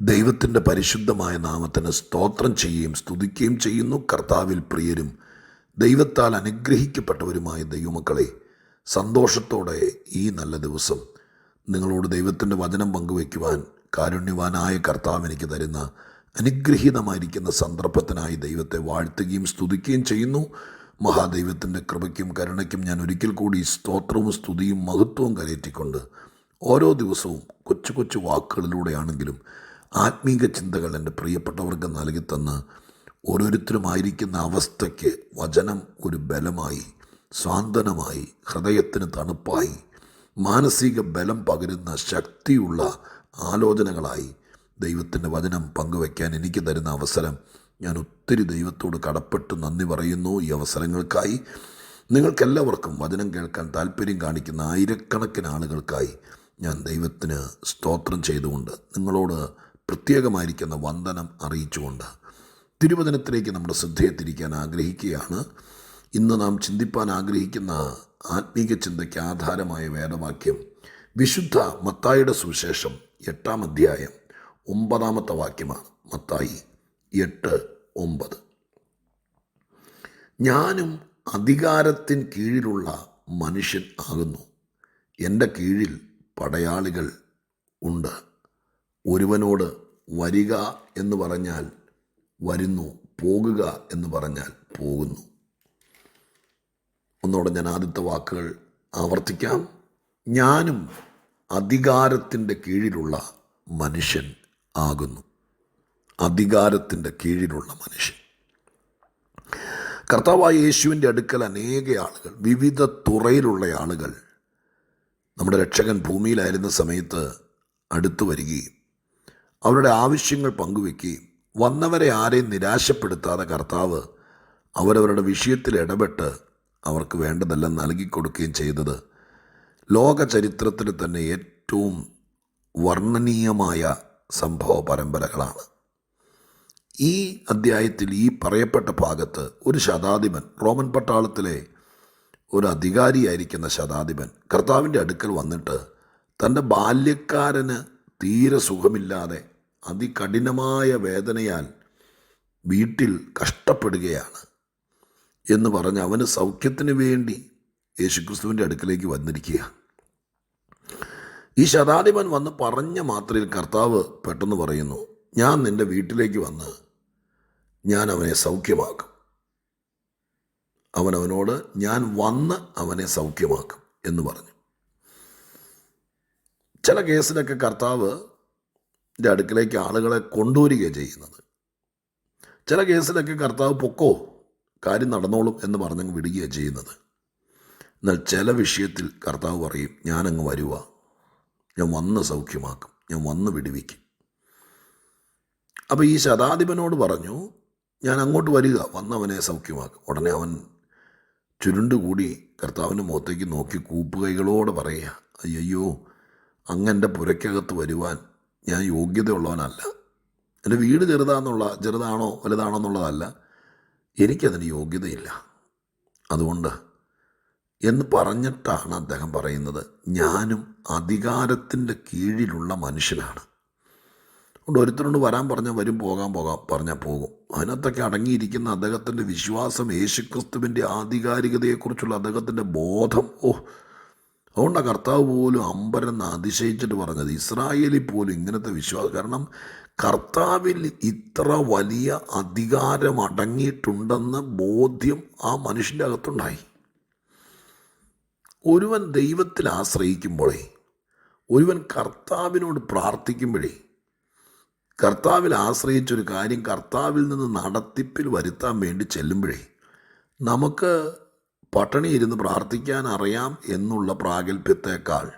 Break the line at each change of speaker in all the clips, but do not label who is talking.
ദൈവത്തിന്റെ പരിശുദ്ധമായ നാമത്തിന് സ്തോത്രം ചെയ്യുകയും സ്തുതിക്കുകയും ചെയ്യുന്നു. കർത്താവിൽ പ്രിയരും ദൈവത്താൽ അനുഗ്രഹിക്കപ്പെട്ടവരുമായ ദൈവമക്കളെ സന്തോഷത്തോടെ ഈ നല്ല ദിവസം നിങ്ങളോട് ദൈവത്തിന്റെ വചനം പങ്കുവയ്ക്കുവാൻ കാരുണ്യവാനായ കർത്താവ് എനിക്ക് തരുന്ന അനുഗ്രഹീതമായിരിക്കുന്ന സന്ദർഭത്തിനായി ദൈവത്തെ വാഴ്ത്തുകയും സ്തുതിക്കുകയും ചെയ്യുന്നു. മഹാദൈവത്തിന്റെ കൃപയ്ക്കും കരുണയ്ക്കും ഞാൻ ഒരിക്കൽ കൂടി സ്തോത്രവും സ്തുതിയും മഹത്വവും കരയറ്റിക്കൊണ്ട് ഓരോ ദിവസവും കൊച്ചു കൊച്ചു വാക്കുകളിലൂടെയാണെങ്കിലും ആത്മീക ചിന്തകൾ എന്റെ പ്രിയപ്പെട്ടവർക്ക് നൽകി തന്ന് ഓരോരുത്തരുമായിരിക്കുന്ന അവസ്ഥയ്ക്ക് വചനം ഒരു ബലമായി സ്വാന്തനമായി ഹൃദയത്തിന് തണുപ്പായി മാനസിക ബലം പകരുന്ന ശക്തിയുള്ള ആലോചനകളായി ദൈവത്തിന്റെ വചനം പങ്കുവയ്ക്കാൻ എനിക്ക് തരുന്ന അവസരം ഞാൻ ഒത്തിരി ദൈവത്തോട് കടപ്പെട്ട് നന്ദി പറയുന്നു ഈ അവസരങ്ങൾക്കായി. നിങ്ങൾക്കെല്ലാവർക്കും വചനം കേൾക്കാൻ താല്പര്യം കാണിക്കുന്ന ആയിരക്കണക്കിന് ആളുകൾക്കായി ഞാൻ ദൈവത്തിന് സ്തോത്രം ചെയ്തുകൊണ്ട് നിങ്ങളോട് പ്രത്യേകമായിരിക്കുന്ന വന്ദനം അറിയിച്ചുകൊണ്ട് തിരുവചനത്തിലേക്ക് നമ്മുടെ ശ്രദ്ധയെ തിരിക്കാൻ ആഗ്രഹിക്കുകയാണ്. ഇന്ന് നാം ചിന്തിപ്പാൻ ആഗ്രഹിക്കുന്ന ആത്മീക ചിന്തയ്ക്ക് ആധാരമായ വേദവാക്യം വിശുദ്ധ മത്തായിയുടെ സുവിശേഷം എട്ടാം അധ്യായം ഒമ്പതാമത്തെ വാക്യമാണ്. മത്തായി എട്ട് ഒമ്പത്. ഞാനും അധികാരത്തിൻ കീഴിലുള്ള മനുഷ്യൻ ആകുന്നു. എന്റെ കീഴിൽ പടയാളികൾ ഉണ്ട്. ഒരുവനോട് വരിക എന്ന് പറഞ്ഞാൽ വരുന്നു പോകുക എന്ന് പറഞ്ഞാൽ പോകുന്നു. ഒന്നുകൂടെ ഞാൻ ആദ്യത്തെ വാക്കുകൾ ആവർത്തിക്കാം. ഞാനും അധികാരത്തിന്റെ കീഴിലുള്ള മനുഷ്യൻ ആകുന്നു. അധികാരത്തിന്റെ കീഴിലുള്ള മനുഷ്യൻ. കർത്താവായ യേശുവിന്റെ അടുക്കൽ അനേക ആളുകൾ വിവിധ തുറയിലുള്ള ആളുകൾ നമ്മുടെ രക്ഷകൻ ഭൂമിയിലായിരുന്ന സമയത്ത് അടുത്തു വരികയും അവരുടെ ആവശ്യങ്ങൾ പങ്കുവെക്കുകയും വന്നവരെ ആരെയും നിരാശപ്പെടുത്താതെ കർത്താവ് അവരവരുടെ വിഷയത്തിൽ ഇടപെട്ട് അവർക്ക് വേണ്ടതെല്ലാം നൽകിക്കൊടുക്കുകയും ചെയ്തത്. ലോക ചരിത്രത്തിൽ തന്നെ ഏറ്റവും വർണനീയമായ സംഭവ പരമ്പരകളാണ്. ഈ അദ്ധ്യായത്തിൽ ഈ പറയപ്പെട്ട ഭാഗത്ത് ഒരു ശതാധിപൻ റോമൻ പട്ടാളത്തിലെ ഒരു അധികാരിയായിരിക്കുന്ന ശതാധിപൻ കർത്താവിന്റെ അടുക്കൽ വന്നിട്ട് തന്റെ ബാല്യക്കാരന് തീരെ സുഖമില്ലാതെ അതികഠിനമായ വേദനയാൽ വീട്ടിൽ കഷ്ടപ്പെടുകയാണ് എന്ന് പറഞ്ഞ് അവന് സൗഖ്യത്തിന് വേണ്ടി യേശുക്രിസ്തുവിന്റെ അടുക്കലേക്ക് വന്നിരിക്കുക ഈ ശതാധിപൻ വന്ന് പറഞ്ഞ മാത്രയിൽ കർത്താവ് പെട്ടെന്ന് പറയുന്നു ഞാൻ നിന്റെ വീട്ടിലേക്ക് വന്ന് ഞാൻ അവനെ സൗഖ്യമാക്കും. അവൻ അവനോട് ഞാൻ വന്ന് അവനെ സൗഖ്യമാക്കും എന്ന് പറഞ്ഞു. ചില കേസിലൊക്കെ കർത്താവ് അടുക്കലേക്ക് ആളുകളെ കൊണ്ടുവരികയാണ് ചെയ്യുന്നത്. ചില കേസിലൊക്കെ കർത്താവ് പൊക്കോ കാര്യം നടന്നോളും എന്ന് പറഞ്ഞങ്ങ് വിടുകയാണ് ചെയ്യുന്നത്. എന്നാൽ ചില വിഷയത്തിൽ കർത്താവ് പറയും ഞാനങ്ങ് വരുക ഞാൻ വന്ന് സൗഖ്യമാക്കും. ഞാൻ വന്ന് വിടുവിക്കും. അപ്പോൾ ഈ ശതാധിപനോട് പറഞ്ഞു ഞാൻ അങ്ങോട്ട് വരിക. വന്നവനെ സൗഖ്യമാക്കും. ഉടനെ അവൻ ചുരുണ്ടുകൂടി കർത്താവിന്റെ മുഖത്തേക്ക് നോക്കി കൂപ്പുകൈകളോട് പറയുക അയ്യോ അങ്ങന്റെ പുരയ്ക്കകത്ത് വരുവാൻ ഞാൻ യോഗ്യതയുള്ളവനല്ല. എന്റെ വീട് ചെറുതാന്നുള്ള ചെറുതാണോ വലുതാണോ എന്നുള്ളതല്ല എനിക്കതിന് യോഗ്യതയില്ല. അതുകൊണ്ട് എന്ന് പറഞ്ഞിട്ടാണ് അദ്ദേഹം പറയുന്നത് ഞാനും അധികാരത്തിന്റെ കീഴിലുള്ള മനുഷ്യനാണ്. അതുകൊണ്ട് ഒരുത്തരോട് വരാൻ പറഞ്ഞാൽ വരും പോകാൻ പോകാം പറഞ്ഞാൽ പോകും. അതിനകത്തൊക്കെ അടങ്ങിയിരിക്കുന്ന അദ്ദേഹത്തിന്റെ വിശ്വാസം യേശുക്രിസ്തുവിന്റെ ആധികാരികതയെക്കുറിച്ചുള്ള അദ്ദേഹത്തിന്റെ ബോധം ഓ അതുകൊണ്ടാണ് കർത്താവ് പോലും അമ്പരെന്ന് അതിശയിച്ചിട്ട് പറഞ്ഞത് ഇസ്രായേലിൽ പോലും ഇങ്ങനത്തെ വിശ്വാസം കാരണം കർത്താവിൽ ഇത്ര വലിയ അധികാരം അടങ്ങിയിട്ടുണ്ടെന്ന ബോധ്യം ആ മനുഷ്യന്റെ അകത്തുണ്ടായി. ഒരുവൻ ദൈവത്തിൽ ആശ്രയിക്കുമ്പോഴേ ഒരുവൻ കർത്താവിനോട് പ്രാർത്ഥിക്കുമ്പോഴേ കർത്താവിൽ ആശ്രയിച്ചൊരു കാര്യം കർത്താവിൽ നിന്ന് നടത്തിപ്പിൽ വരുത്താൻ വേണ്ടി ചെല്ലുമ്പോഴേ നമുക്ക് പട്ടണി ഇരുന്ന് പ്രാർത്ഥിക്കാൻ അറിയാം എന്നുള്ള പ്രാഗൽഭ്യത്തേക്കാൾ.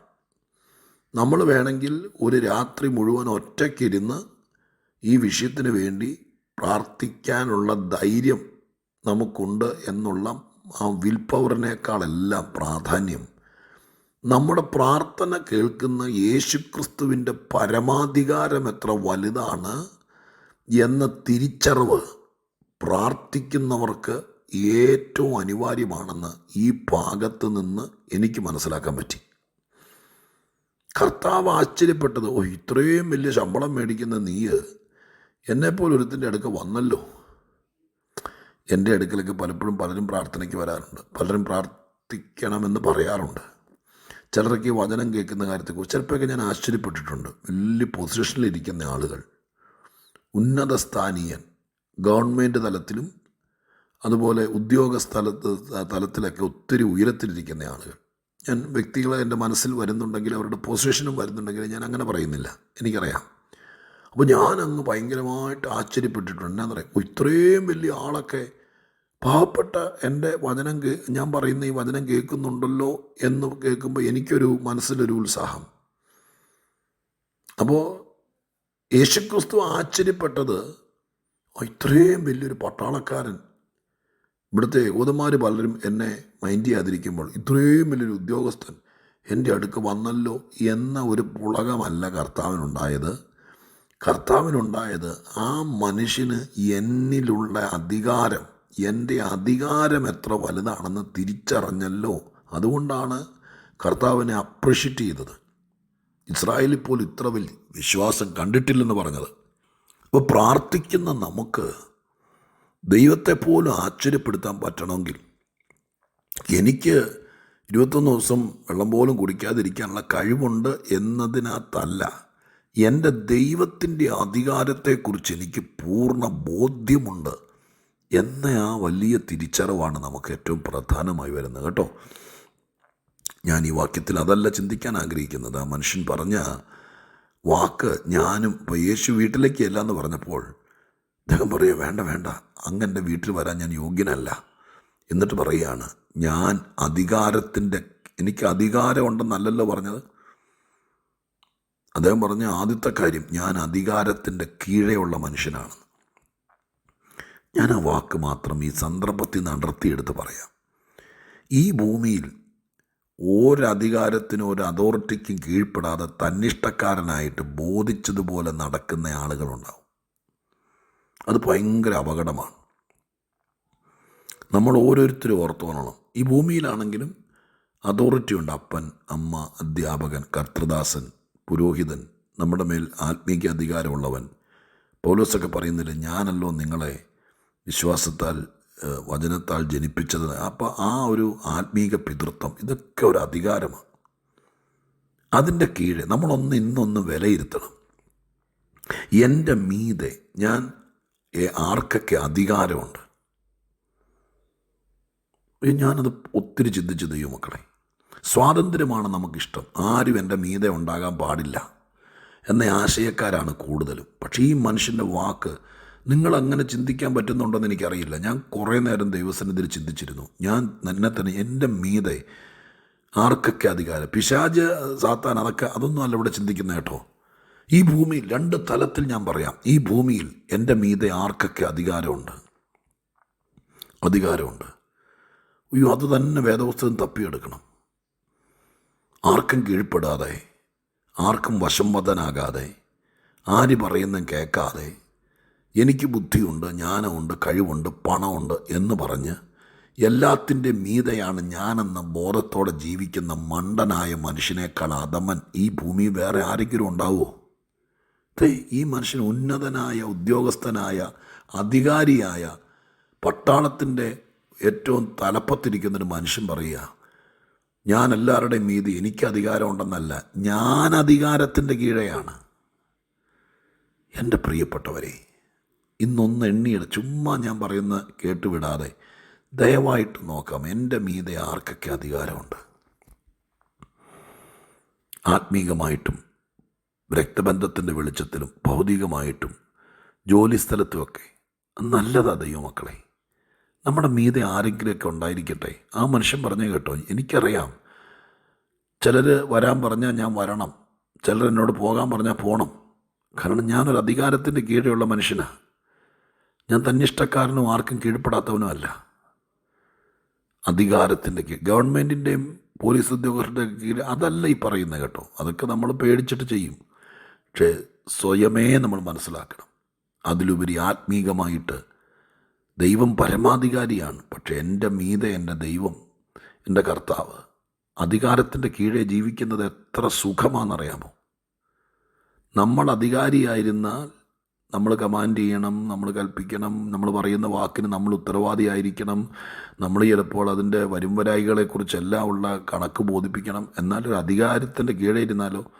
നമ്മൾ വേണമെങ്കിൽ ഒരു രാത്രി മുഴുവൻ ഒറ്റയ്ക്കിരുന്ന് ഈ വിഷയത്തിന് വേണ്ടി പ്രാർത്ഥിക്കാനുള്ള ധൈര്യം നമുക്കുണ്ട് എന്നുള്ള ആ വിൽ പവറിനേക്കാളെല്ലാം പ്രാധാന്യം. നമ്മുടെ പ്രാർത്ഥന കേൾക്കുന്ന യേശുക്രിസ്തുവിന്റെ പരമാധികാരം എത്ര വലുതാണ് എന്ന തിരിച്ചറിവ് പ്രാർത്ഥിക്കുന്നവർക്ക് ഏറ്റവും അനിവാര്യമാണെന്ന് ഈ ഭാഗത്ത് നിന്ന് എനിക്ക് മനസ്സിലാക്കാൻ പറ്റി. കർത്താവ് ആശ്ചര്യപ്പെട്ടത് ഓ ഇത്രയും വലിയ ശമ്പളം മേടിക്കുന്ന നീ എന്നെപ്പോലെ ഒരുത്തിന്റെ അടുക്ക വന്നല്ലോ? എന്റെ അടുക്കലൊക്കെ പലപ്പോഴും പലരും പ്രാർത്ഥനയ്ക്ക് വരാറുണ്ട്. പലരും പ്രാർത്ഥിക്കണമെന്ന് പറയാറുണ്ട്. ചിലരൊക്കെ വചനം കേൾക്കുന്ന കാര്യത്തെക്കുറിച്ച് ചിലപ്പോഴൊക്കെ ഞാൻ ആശ്ചര്യപ്പെട്ടിട്ടുണ്ട്. വലിയ പൊസിഷനിലിരിക്കുന്ന ആളുകൾ. ഉന്നത സ്ഥാനീയൻ ഗവൺമെന്റ് തലത്തിലും അതുപോലെ ഉദ്യോഗ സ്ഥലത്ത് തലത്തിലൊക്കെ ഒത്തിരി ഉയരത്തിലിരിക്കുന്ന ആളുകൾ. ഞാൻ വ്യക്തികളെ എന്റെ മനസ്സിൽ വരുന്നുണ്ടെങ്കിൽ അവരുടെ പൊസിഷനും വരുന്നുണ്ടെങ്കിൽ ഞാൻ അങ്ങനെ പറയുന്നില്ല. എനിക്കറിയാം. അപ്പോൾ ഞാൻ അങ്ങ് ഭയങ്കരമായിട്ട് ആശ്ചര്യപ്പെട്ടിട്ടുണ്ട്. എന്നാ പറയാം. ഇത്രയും വലിയ ആളൊക്കെ പാവപ്പെട്ട എന്റെ വചനം ഞാൻ പറയുന്ന ഈ വചനം കേൾക്കുന്നുണ്ടല്ലോ എന്ന് കേൾക്കുമ്പോൾ എനിക്കൊരു മനസ്സിലൊരു ഉത്സാഹം. അപ്പോൾ യേശുക്രിസ്തു ആശ്ചര്യപ്പെട്ടത് "ആ, ഇത്രയും വലിയൊരു പട്ടാളക്കാരൻ ഇവിടുത്തെ യഹൂദന്മാർ പലരും എന്നെ മൈൻഡ് ചെയ്യാതിരിക്കുമ്പോൾ ഇത്രയും വലിയൊരു ഉദ്യോഗസ്ഥൻ എന്റെ അടുക്ക് വന്നല്ലോ എന്ന ഒരു പുളകമല്ല കർത്താവിനുണ്ടായത്. കർത്താവിനുണ്ടായത് ആ മനുഷ്യന് എന്നിലുള്ള അധികാരം എന്റെ അധികാരം എത്ര വലുതാണെന്ന് തിരിച്ചറിഞ്ഞല്ലോ. അതുകൊണ്ടാണ് കർത്താവിനെ അപ്രിഷ്യേറ്റ് ചെയ്തത്. ഇസ്രായേലിൽ പോലും ഇത്ര വലിയ വിശ്വാസം കണ്ടിട്ടില്ലെന്ന് പറഞ്ഞത്. അപ്പോൾ പ്രാർത്ഥിക്കുന്ന നമുക്ക് ദൈവത്തെ പോലും ആശ്ചര്യപ്പെടുത്താൻ പറ്റണമെങ്കിൽ എനിക്ക് ഇരുപത്തൊന്ന് ദിവസം വെള്ളം പോലും കുടിക്കാതിരിക്കാനുള്ള കഴിവുണ്ട് എന്നതിനകത്തല്ല. എന്റെ ദൈവത്തിന്റെ അധികാരത്തെക്കുറിച്ച് എനിക്ക് പൂർണ ബോധ്യമുണ്ട് എന്ന ആ വലിയ തിരിച്ചറിവാണ് നമുക്ക് ഏറ്റവും പ്രധാനമായി വരുന്നത് കേട്ടോ. ഞാൻ ഈ വാക്യത്തിൽ അതല്ല ചിന്തിക്കാൻ ആഗ്രഹിക്കുന്നത്. ആ മനുഷ്യൻ പറഞ്ഞ വാക്ക് ഞാനും യേശു വീട്ടിലേക്ക് അല്ല എന്ന് പറഞ്ഞപ്പോൾ അദ്ദേഹം പറയുക വേണ്ട വേണ്ട അങ്ങ് എന്റെ വീട്ടിൽ വരാൻ ഞാൻ യോഗ്യനല്ല. എന്നിട്ട് പറയുകയാണ് ഞാൻ അധികാരത്തിന്റെ എനിക്ക് അധികാരമുണ്ടെന്നല്ലല്ലോ പറഞ്ഞത്? അദ്ദേഹം പറഞ്ഞ ആദ്യത്തെ കാര്യം ഞാൻ അധികാരത്തിന്റെ കീഴെയുള്ള മനുഷ്യനാണ്. ഞാൻ ആ വാക്ക് മാത്രം ഈ സന്ദർഭത്തിൽ നിന്ന് അടർത്തിയെടുത്ത് പറയാം. ഈ ഭൂമിയിൽ ഒരധികാരത്തിനും ഒരു അതോറിറ്റിക്കും കീഴ്പ്പെടാതെ തന്നിഷ്ടക്കാരനായിട്ട് ബോധിച്ചതുപോലെ നടക്കുന്ന ആളുകളുണ്ടാവും. അത് ഭയങ്കര അപകടമാണ്. നമ്മൾ ഓരോരുത്തരും ഓർത്തോണം ഈ ഭൂമിയിലാണെങ്കിലും അതോറിറ്റി ഉണ്ട്. അപ്പൻ അമ്മ അധ്യാപകൻ കർത്തൃദാസൻ പുരോഹിതൻ നമ്മുടെ മേൽ ആത്മീക അധികാരമുള്ളവൻ. പൗലോസൊക്കെ പറയുന്നില്ല ഞാനല്ലോ നിങ്ങളെ വിശ്വാസത്താൽ വചനത്താൽ ജനിപ്പിച്ചത്. അപ്പോൾ ആ ഒരു ആത്മീക പിതൃത്വം ഇതൊക്കെ ഒരു അധികാരമാണ്. അതിന്റെ കീഴെ നമ്മളൊന്ന് ഇന്നൊന്ന് വിലയിരുത്തണം. എന്റെ മീതെ ഞാൻ ആർക്കൊക്കെ അധികാരമുണ്ട്? ഏ, ഞാനത് ഒത്തിരി ചിന്തിച്ച് മക്കളെ. സ്വാതന്ത്ര്യമാണ് നമുക്കിഷ്ടം. ആരും എന്റെ മീതെ ഉണ്ടാകാൻ പാടില്ല എന്ന ആശയക്കാരാണ് കൂടുതലും. പക്ഷേ ഈ മനുഷ്യന്റെ വാക്ക് നിങ്ങൾ അങ്ങനെ ചിന്തിക്കാൻ പറ്റുന്നുണ്ടെന്ന് എനിക്കറിയില്ല. ഞാൻ കുറേ നേരം ദൈവസന്നിധിയിൽ ചിന്തിച്ചിരുന്നു. ഞാൻ എന്നെ തന്നെ എന്റെ മീതെ ആർക്കൊക്കെ അധികാരം? പിശാജ് സാത്താൻ അതൊക്കെ അതൊന്നും അല്ല ഇവിടെ ചിന്തിക്കുന്ന കേട്ടോ. ഈ ഭൂമിയിൽ രണ്ട് തലത്തിൽ ഞാൻ പറയാം. ഈ ഭൂമിയിൽ എന്റെ മീതെ ആർക്കൊക്കെ അധികാരമുണ്ട്? അധികാരമുണ്ട്. അയ്യോ അത് തന്നെ വേദപുസ്തകം തപ്പിയെടുക്കണം. ആർക്കും കീഴ്പ്പെടാതെ ആർക്കും വശംവദനാകാതെ ആര് പറയുന്നതും കേൾക്കാതെ എനിക്ക് ബുദ്ധിയുണ്ട് ജ്ഞാനമുണ്ട് കഴിവുണ്ട് പണമുണ്ട് എന്ന് പറഞ്ഞ് എല്ലാത്തിന്റെ മീതയാണ് ഞാനെന്ന ബോധത്തോടെ ജീവിക്കുന്ന മണ്ടനായ മനുഷ്യനേക്കാൾ അധമൻ ഈ ഭൂമി വേറെ ആരെങ്കിലും ഉണ്ടാവുമോ? ഈ മനുഷ്യൻ ഉന്നതനായ ഉദ്യോഗസ്ഥനായ അധികാരിയായ പട്ടാളത്തിന്റെ ഏറ്റവും തലപ്പത്തിരിക്കുന്നൊരു മനുഷ്യൻ പറയുക ഞാൻ എല്ലാവരുടെയും മീതി എനിക്ക് അധികാരമുണ്ടെന്നല്ല ഞാൻ അധികാരത്തിന്റെ കീഴെയാണ്. എന്റെ പ്രിയപ്പെട്ടവരെ ഇന്നൊന്ന് എണ്ണിയിട ചുമ്മാ ഞാൻ പറയുന്ന കേട്ടുവിടാതെ ദയവായിട്ട് നോക്കാം എന്റെ മീതെ ആർക്കൊക്കെ അധികാരമുണ്ട്? ആത്മീകമായിട്ടും രക്തബന്ധത്തിന്റെ വെളിച്ചത്തിലും ഭൗതികമായിട്ടും ജോലിസ്ഥലത്തുമൊക്കെ നല്ലതാ ദൈവമക്കളെ നമ്മുടെ മീതെ ആരെങ്കിലുമൊക്കെ ഉണ്ടായിരിക്കട്ടെ. ആ മനുഷ്യൻ പറഞ്ഞു കേട്ടോ എനിക്കറിയാം. ചിലർ വരാൻ പറഞ്ഞാൽ ഞാൻ വരണം. ചിലർ എന്നോട് പോകാൻ പറഞ്ഞാൽ പോകണം കാരണം ഞാനൊരു അധികാരത്തിന്റെ കീഴെയുള്ള മനുഷ്യനാണ് ഞാൻ തന്നിഷ്ടക്കാരനും ആർക്കും കീഴ്പ്പെടാത്തവനും അല്ല. അധികാരത്തിന്റെ ഗവൺമെന്റിന്റെയും പോലീസ് ഉദ്യോഗസ്ഥരുടെ കീഴിൽ അതല്ല ഈ പറയുന്നത് കേട്ടോ. അതൊക്കെ നമ്മൾ പേടിച്ചിട്ട് ചെയ്യും. പക്ഷേ സ്വയമേ നമ്മൾ മനസ്സിലാക്കണം. അതിലുപരി ആത്മീകമായിട്ട് ദൈവം പരമാധികാരിയാണ്. പക്ഷേ എന്റെ മീതെ എന്റെ ദൈവം എന്റെ കർത്താവ് അധികാരത്തിന്റെ കീഴെ ജീവിക്കുന്നത് എത്ര സുഖമാണെന്നറിയാമോ? നമ്മൾ അധികാരിയായിരുന്നാൽ നമ്മൾ കമാൻഡ് ചെയ്യണം നമ്മൾ കൽപ്പിക്കണം നമ്മൾ പറയുന്ന വാക്കിന് നമ്മൾ ഉത്തരവാദിയായിരിക്കണം നമ്മൾ ചിലപ്പോൾ അതിന്റെ വരുംവരായികളെക്കുറിച്ചെല്ലാം ഉള്ള കണക്ക് ബോധിപ്പിക്കണം. എന്നാൽ ഒരു അധികാരത്തിന്റെ കീഴേ ഇരുന്നാലോ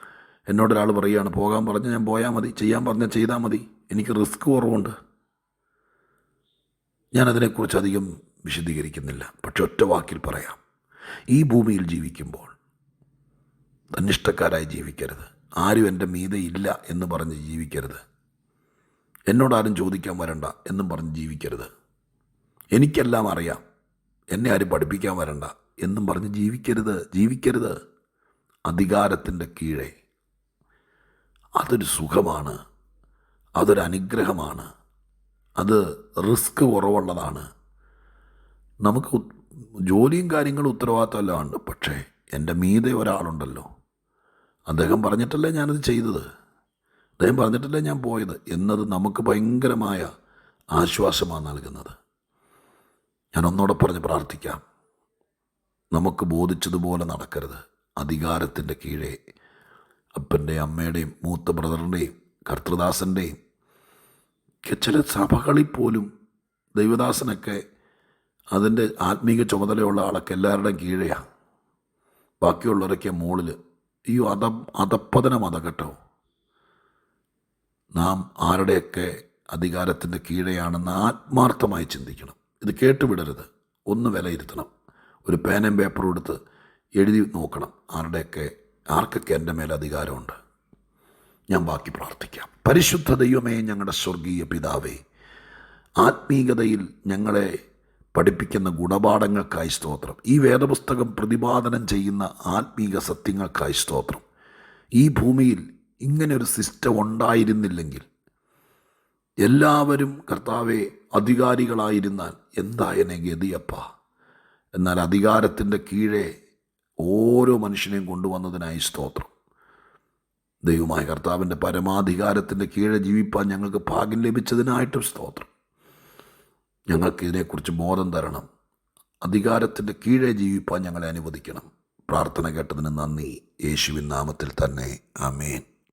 എന്നോടൊരാൾ പറയുകയാണ് പോകാൻ പറഞ്ഞാൽ ഞാൻ പോയാൽ മതി ചെയ്യാൻ പറഞ്ഞാൽ ചെയ്താൽ മതി. എനിക്ക് റിസ്ക് കുറവുണ്ട്. ഞാനതിനെക്കുറിച്ച് അധികം വിശദീകരിക്കുന്നില്ല. പക്ഷെ ഒറ്റ വാക്കിൽ പറയാം. ഈ ഭൂമിയിൽ ജീവിക്കുമ്പോൾ തന്നിഷ്ടക്കാരായി ജീവിക്കരുത്. ആരും എന്റെ മീതെ ഇല്ല എന്ന് പറഞ്ഞ് ജീവിക്കരുത്. എന്നോടാരും ചോദിക്കാൻ വരണ്ട എന്നും പറഞ്ഞ് ജീവിക്കരുത്. എനിക്കെല്ലാം അറിയാം. എന്നെ ആരും പഠിപ്പിക്കാൻ വരണ്ട എന്നും പറഞ്ഞ് ജീവിക്കരുത്. ജീവിക്കരുത്. അധികാരത്തിന്റെ കീഴെ. അതൊരു സുഖമാണ്. അതൊരനുഗ്രഹമാണ് അത് റിസ്ക് കുറവുള്ളതാണ്. നമുക്ക് ജോലിയും കാര്യങ്ങളും ഉത്തരവാദിത്തമെല്ലാം ഉണ്ട്. പക്ഷേ എന്റെ മീതെ ഒരാളുണ്ടല്ലോ. അദ്ദേഹം പറഞ്ഞിട്ടല്ലേ ഞാനത് ചെയ്തത്? അദ്ദേഹം പറഞ്ഞിട്ടല്ലേ ഞാൻ പോയത്? എന്നത് നമുക്ക് ഭയങ്കരമായ ആശ്വാസമാണ് നൽകുന്നത്. ഞാൻ ഒന്നോടെ പറഞ്ഞ് പ്രാർത്ഥിക്കാം. നമുക്ക് ബോധിച്ചതുപോലെ നടക്കരുത്. അധികാരത്തിന്റെ കീഴെ അപ്പന്റെയും അമ്മയുടെയും മൂത്ത ബ്രദറിന്റെയും കർത്തൃദാസന്റെയും ചില സഭകളിൽ പോലും ദൈവദാസനൊക്കെ അതിന്റെ ആത്മീക ചുമതലയുള്ള ആളൊക്കെ എല്ലാവരുടെയും കീഴെയാണ് ബാക്കിയുള്ളവരൊക്കെ മുകളിൽ ഈ അത അധപ്പതനം മതഘട്ടവും നാം ആരുടെയൊക്കെ അധികാരത്തിന്റെ കീഴെയാണെന്ന് ആത്മാർത്ഥമായി ചിന്തിക്കണം. ഇത് കേട്ടുവിടരുത് ഒന്ന് വിലയിരുത്തണം. ഒരു പേനയും പേപ്പറും എടുത്ത് എഴുതി നോക്കണം ആരുടെയൊക്കെ ആർക്കൊക്കെ എന്റെ മേൽ അധികാരമുണ്ട്? ഞാൻ ബാക്കി പ്രാർത്ഥിക്കാം. പരിശുദ്ധ ദൈവമേ ഞങ്ങളുടെ സ്വർഗീയ പിതാവേ ആത്മീകതയിൽ ഞങ്ങളെ പഠിപ്പിക്കുന്ന ഗുണപാഠങ്ങൾക്കായി സ്തോത്രം. ഈ വേദപുസ്തകം പ്രതിപാദനം ചെയ്യുന്ന ആത്മീക സത്യങ്ങൾക്കായി സ്തോത്രം. ഈ ഭൂമിയിൽ ഇങ്ങനൊരു സിസ്റ്റം ഉണ്ടായിരുന്നില്ലെങ്കിൽ എല്ലാവരും കർത്താവെ അധികാരികളായിരുന്നാൽ എന്തായനെ ഗതിയപ്പ? എന്നാൽ അധികാരത്തിന്റെ കീഴെ ഓരോ മനുഷ്യനെയും കൊണ്ടുവന്നതിനായി സ്തോത്രം. ദൈവമായ കർത്താവിന്റെ പരമാധികാരത്തിന്റെ കീഴെ ജീവിപ്പാൻ ഞങ്ങൾക്ക് ഭാഗ്യം ലഭിച്ചതിനായിട്ടും സ്തോത്രം. ഞങ്ങൾക്ക് ഇതിനെക്കുറിച്ച് ബോധം തരണം. അധികാരത്തിന്റെ കീഴെ ജീവിപ്പാൻ ഞങ്ങളെ അനുവദിക്കണം. പ്രാർത്ഥന കേട്ടതിന് നന്ദി. യേശുവിൻ നാമത്തിൽ തന്നെ. ആമേൻ.